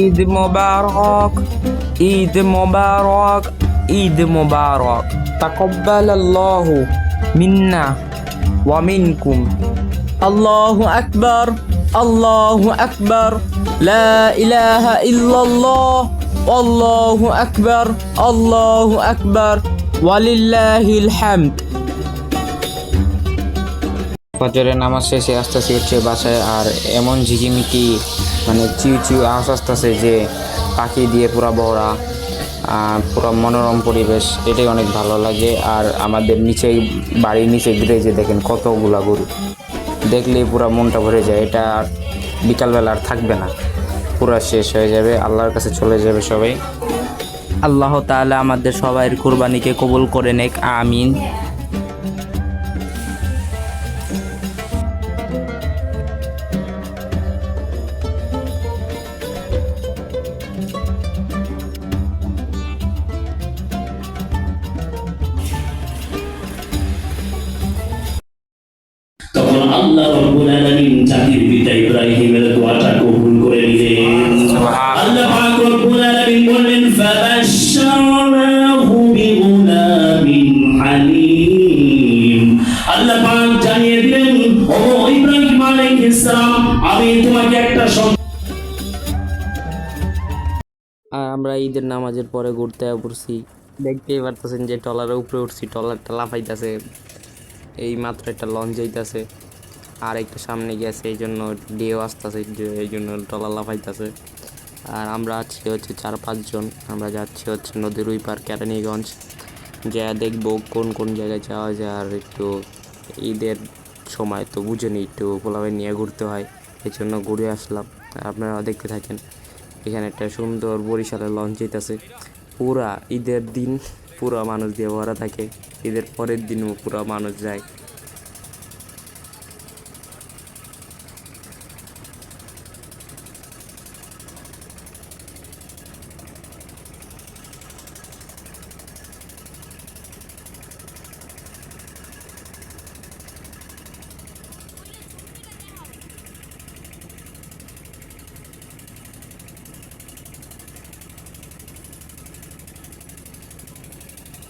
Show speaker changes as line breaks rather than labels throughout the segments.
ঈদ মোবারক ঈদ মোবারক ঈদ মোবারক। তাকব্বাল আল্লাহ মিন্না ওয়া মিনকুম। আল্লাহু আকবার আল্লাহু আকবার, লা ইলাহা ইল্লাল্লাহ, আল্লাহু আকবার আল্লাহু আকবার, ওয়ালিল্লাহিল হামদ।
ফজরের নামাজ শেষে আসতেছি হচ্ছে বাসায়, আর এমন ঝিকিমিকি মানে চিউ চিউ আওয়াজ আসতেছে যে পাখি দিয়ে পুরা ভরা পুরো মনোরম পরিবেশ, এটাই অনেক ভালো লাগে। আর আমাদের নিচে, বাড়ির নিচে গ্রেজে দেখেন কতগুলা গরু, দেখলেই পুরো মনটা ভরে যায়। এটা আর বিকালবেলা আর থাকবে না। পুরা শেষ হয়ে যাবে, আল্লাহর কাছে চলে যাবে সবাই।
আল্লাহ তাআলা আমাদের সবাইয়ের কুরবানিকে কবুল করে নেক, আমিন।
আল্লাহ রব্বুল আলামিন জাতির পিতা ইব্রাহিমের দোয়াটা কবুল করে নিলেন। আল্লাহ পাক রব্বুল আলামিন বললেন ফাবাশশারনাহু বিগুলামিন হালিম। আল্লাহ পাক জানিয়ে দিলেন ও ইব্রাহিম আলাইহিস সালাম আমি তোমাকে একটা সন্তান
আর আমরা ঈদের নামাজের পরে ঘুরতে পড়ছি। দেখতেই পারতেছেন যে টলারের উপরে উঠছি টলারটা লাফাইতেছে। এই মাত্র একটা লঞ্চ যাইতেছে। আর একটা সামনে গেছে, এই জন্য ডিও আসতেছে এই জন্য টলার লাফাইতেছে। আর আমরা আছি হচ্ছে চার পাঁচজন আমরা যাচ্ছি হচ্ছে নদীর ওই পার কেরানীগঞ্জ। যা দেখব কোন কোন জায়গায় যাওয়া যায়, আর একটু ঈদের সময় তো বুঝেনি একটু পোলাবে নিয়ে ঘুরতে হয়, এই জন্য ঘুরে আসলাম। আপনারা দেখতে থাকেন, এখানে একটা সুন্দর বরিশালের লঞ্চ যেতেছে। পুরা ঈদের দিন পুরা মানুষ দিয়ে ভরা থাকে, ঈদের পরের দিনও পুরা মানুষ যায়।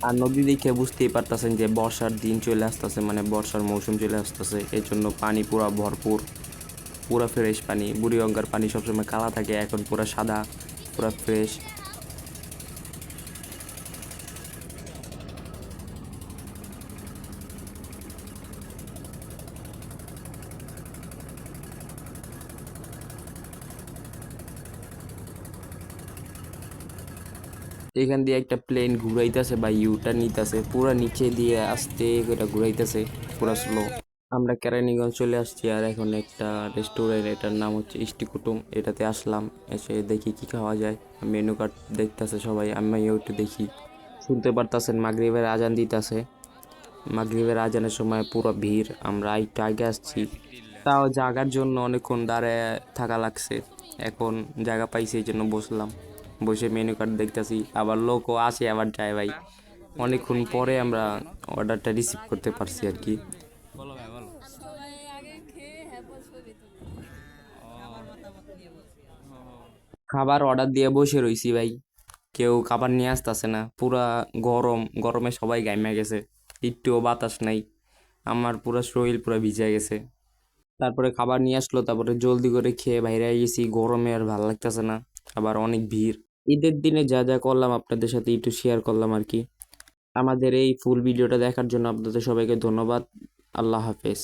আর নদী দেখে বুঝতেই পারতেছেন যে বর্ষার দিন চলে আসতেছে মানে বর্ষার মৌসুম চলে আসতেছে। এই জন্য পানি পুরো ভরপুর, পুরো ফ্রেশ পানি। বুড়ি গঙ্গার পানি সবসময় কালা থাকে, এখন পুরো সাদা, পুরো ফ্রেশ এখান দিয়ে একটা প্লেন ঘুরাইতেছে বা ইউটা নিতেছে, পুরা নিচে দিয়ে আস্তে করে ঘুরাইতেছে, পুরা স্লো আমরা কেরানীগঞ্জ চলে আসছি আর এখন একটা রেস্টুরেন্ট এটার নাম হচ্ছে ইষ্টি কুটুম এটাতে আসলাম, এসে দেখি কি খাওয়া যায়। মেনু কার্ড দেখতেছে সবাই আমিও একটু দেখি। শুনতে পারতাছেন, মাগরিবের আজান দিতেছে। মাগরিবের আজানের সময় পুরো ভিড়, আমরা একটু আগে আসছি। তাও জাগার জন্য অনেকক্ষণ দাঁড়ায় থাকা লাগছে, এখন জায়গা পাইছি এই জন্য বসলাম। বসে মেনু কার্ড দেখতেছি। আবার লোকও আসে আবার যায় ভাই। অনেকক্ষণ পরে আমরা অর্ডারটা রিসিভ করতে পারছি আর কি। খাবার অর্ডার দিয়ে বসে রইছি ভাই। কেউ খাবার নিয়ে আসতেছে না। পুরা গরম গরমে সবাই গাইমে গেছে। একটুও বাতাস নাই। আমার পুরো শরীর পুরো ভিজে গেছে। তারপরে খাবার নিয়ে আসলো তারপরে জলদি করে খেয়ে বাইরে গেছি গরমে আর ভালো লাগতেছে না। আবার অনেক ভিড়। ঈদের দিনে যা যা করলাম আপনাদের সাথে একটু শেয়ার করলাম আর কি। আমাদের এই ফুল ভিডিওটা দেখার জন্য আপনাদের সবাইকে ধন্যবাদ। আল্লাহ হাফেজ।